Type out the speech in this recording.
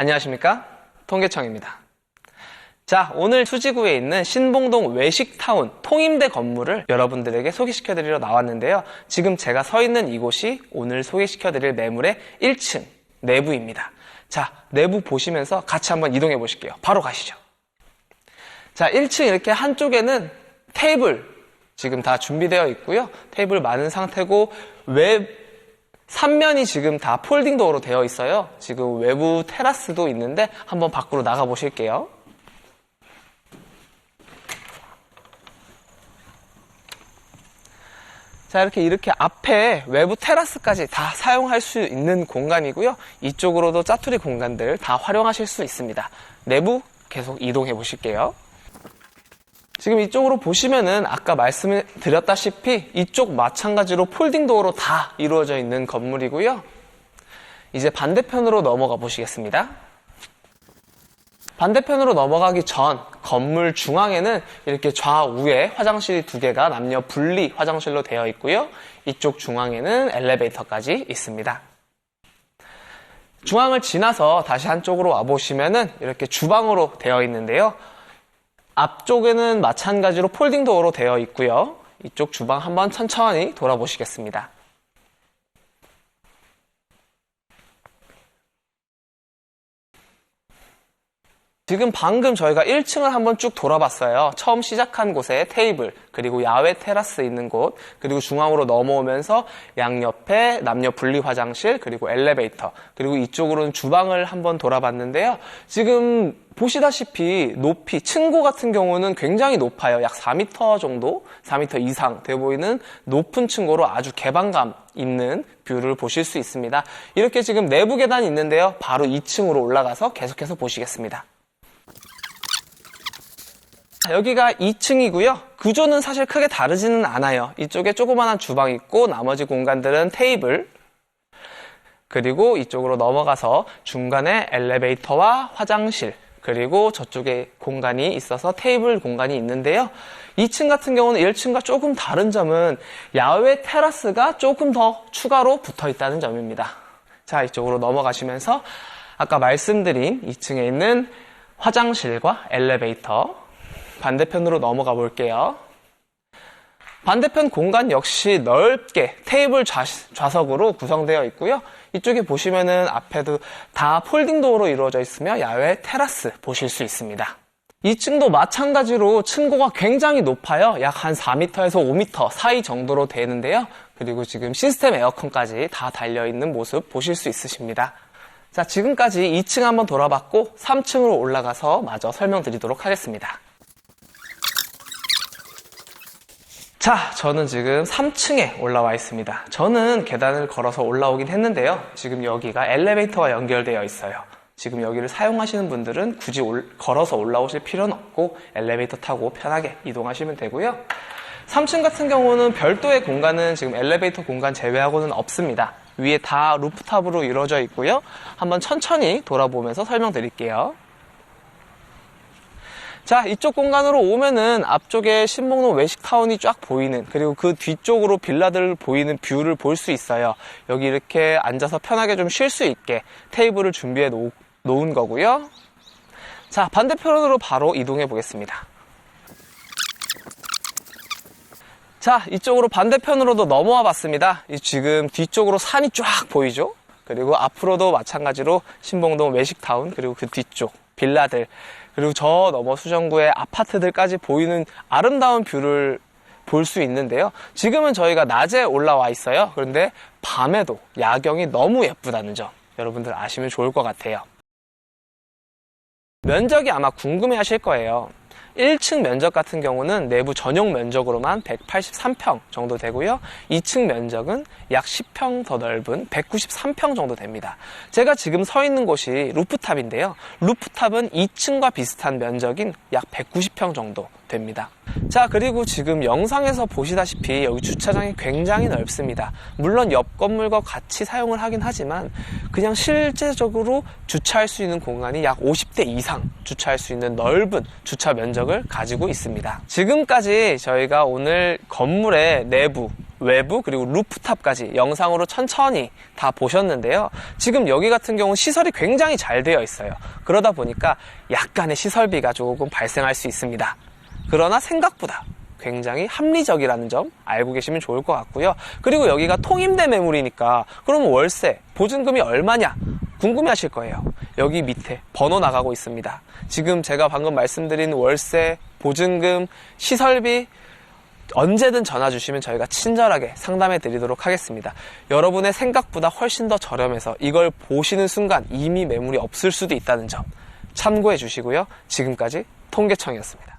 안녕하십니까? 통계청입니다. 자, 오늘 수지구에 있는 신봉동 외식타운 통임대 건물을 여러분들에게 소개시켜 드리러 나왔는데요. 지금 제가 서 있는 이곳이 오늘 소개시켜 드릴 매물의 1층 내부입니다. 자, 내부 보시면서 같이 한번 이동해 보실게요. 바로 가시죠. 자, 1층 이렇게 한쪽에는 테이블 지금 다 준비되어 있고요. 테이블 많은 상태고 외 3면이 지금 다 폴딩 도어로 되어 있어요. 지금 외부 테라스도 있는데 한번 밖으로 나가 보실게요. 자, 이렇게 이렇게 앞에 외부 테라스까지 다 사용할 수 있는 공간이고요. 이쪽으로도 짜투리 공간들 다 활용하실 수 있습니다. 내부 계속 이동해 보실게요. 지금 이쪽으로 보시면은 아까 말씀을 드렸다시피 이쪽 마찬가지로 폴딩 도어로 다 이루어져 있는 건물이고요. 이제 반대편으로 넘어가 보시겠습니다. 반대편으로 넘어가기 전 건물 중앙에는 이렇게 좌우에 화장실 두 개가 남녀 분리 화장실로 되어 있고요. 이쪽 중앙에는 엘리베이터까지 있습니다. 중앙을 지나서 다시 한쪽으로 와보시면은 이렇게 주방으로 되어 있는데요. 앞쪽에는 마찬가지로 폴딩 도어로 되어 있고요. 이쪽 주방 한번 천천히 돌아보시겠습니다. 지금 방금 저희가 1층을 한번 쭉 돌아봤어요. 처음 시작한 곳에 테이블, 그리고 야외 테라스 있는 곳, 그리고 중앙으로 넘어오면서 양옆에 남녀 분리 화장실, 그리고 엘리베이터, 그리고 이쪽으로는 주방을 한번 돌아봤는데요. 지금 보시다시피 높이, 층고 같은 경우는 굉장히 높아요. 약 4m 정도, 4m 이상 돼 보이는 높은 층고로 아주 개방감 있는 뷰를 보실 수 있습니다. 이렇게 지금 내부 계단이 있는데요. 바로 2층으로 올라가서 계속해서 보시겠습니다. 여기가 2층이고요. 구조는 사실 크게 다르지는 않아요. 이쪽에 조그마한 주방 있고 나머지 공간들은 테이블 그리고 이쪽으로 넘어가서 중간에 엘리베이터와 화장실 그리고 저쪽에 공간이 있어서 테이블 공간이 있는데요. 2층 같은 경우는 1층과 조금 다른 점은 야외 테라스가 조금 더 추가로 붙어 있다는 점입니다. 자, 이쪽으로 넘어가시면서 아까 말씀드린 2층에 있는 화장실과 엘리베이터 반대편으로 넘어가 볼게요. 반대편 공간 역시 넓게 테이블 좌석으로 구성되어 있고요. 이쪽에 보시면은 앞에도 다 폴딩 도어로 이루어져 있으며 야외 테라스 보실 수 있습니다. 2층도 마찬가지로 층고가 굉장히 높아요. 약 한 4m에서 5m 사이 정도로 되는데요. 그리고 지금 시스템 에어컨까지 다 달려있는 모습 보실 수 있으십니다. 자, 지금까지 2층 한번 돌아봤고 3층으로 올라가서 마저 설명드리도록 하겠습니다. 자, 저는 지금 3층에 올라와 있습니다. 저는 계단을 걸어서 올라오긴 했는데요. 지금 여기가 엘리베이터와 연결되어 있어요. 지금 여기를 사용하시는 분들은 굳이 올, 걸어서 올라오실 필요는 없고 엘리베이터 타고 편하게 이동하시면 되고요. 3층 같은 경우는 별도의 공간은 지금 엘리베이터 공간 제외하고는 없습니다. 위에 다 루프탑으로 이루어져 있고요. 한번 천천히 돌아보면서 설명드릴게요. 자, 이쪽 공간으로 오면은 앞쪽에 신봉로 외식타운이 쫙 보이는 그리고 그 뒤쪽으로 빌라들 보이는 뷰를 볼 수 있어요. 여기 이렇게 앉아서 편하게 좀 쉴 수 있게 테이블을 준비해 놓, 놓은 거고요. 자, 반대편으로 바로 이동해 보겠습니다. 자, 이쪽으로 반대편으로도 넘어와 봤습니다. 지금 뒤쪽으로 산이 쫙 보이죠? 그리고 앞으로도 마찬가지로 신봉동 외식타운 그리고 그 뒤쪽 빌라들 그리고 저 너머 수정구의 아파트들까지 보이는 아름다운 뷰를 볼 수 있는데요. 지금은 저희가 낮에 올라와 있어요. 그런데 밤에도 야경이 너무 예쁘다는 점 여러분들 아시면 좋을 것 같아요. 면적이 아마 궁금해 하실 거예요. 1층 면적 같은 경우는 내부 전용 면적으로만 183평 정도 되고요. 2층 면적은 약 10평 더 넓은 193평 정도 됩니다. 제가 지금 서 있는 곳이 루프탑인데요. 루프탑은 2층과 비슷한 면적인 약 190평 정도 됩니다. 자, 그리고 지금 영상에서 보시다시피 여기 주차장이 굉장히 넓습니다. 물론 옆 건물과 같이 사용을 하긴 하지만 그냥 실제적으로 주차할 수 있는 공간이 약 50대 이상 주차할 수 있는 넓은 주차 면적을 가지고 있습니다. 지금까지 저희가 오늘 건물의 내부 외부 그리고 루프탑까지 영상으로 천천히 다 보셨는데요. 지금 여기 같은 경우는 시설이 굉장히 잘 되어 있어요. 그러다 보니까 약간의 시설비가 조금 발생할 수 있습니다. 그러나 생각보다 굉장히 합리적이라는 점 알고 계시면 좋을 것 같고요. 그리고 여기가 통임대 매물이니까 그럼 월세, 보증금이 얼마냐? 궁금해 하실 거예요. 여기 밑에 번호 나가고 있습니다. 지금 제가 방금 말씀드린 월세, 보증금, 시설비 언제든 전화 주시면 저희가 친절하게 상담해 드리도록 하겠습니다. 여러분의 생각보다 훨씬 더 저렴해서 이걸 보시는 순간 이미 매물이 없을 수도 있다는 점 참고해 주시고요. 지금까지 통계청이었습니다.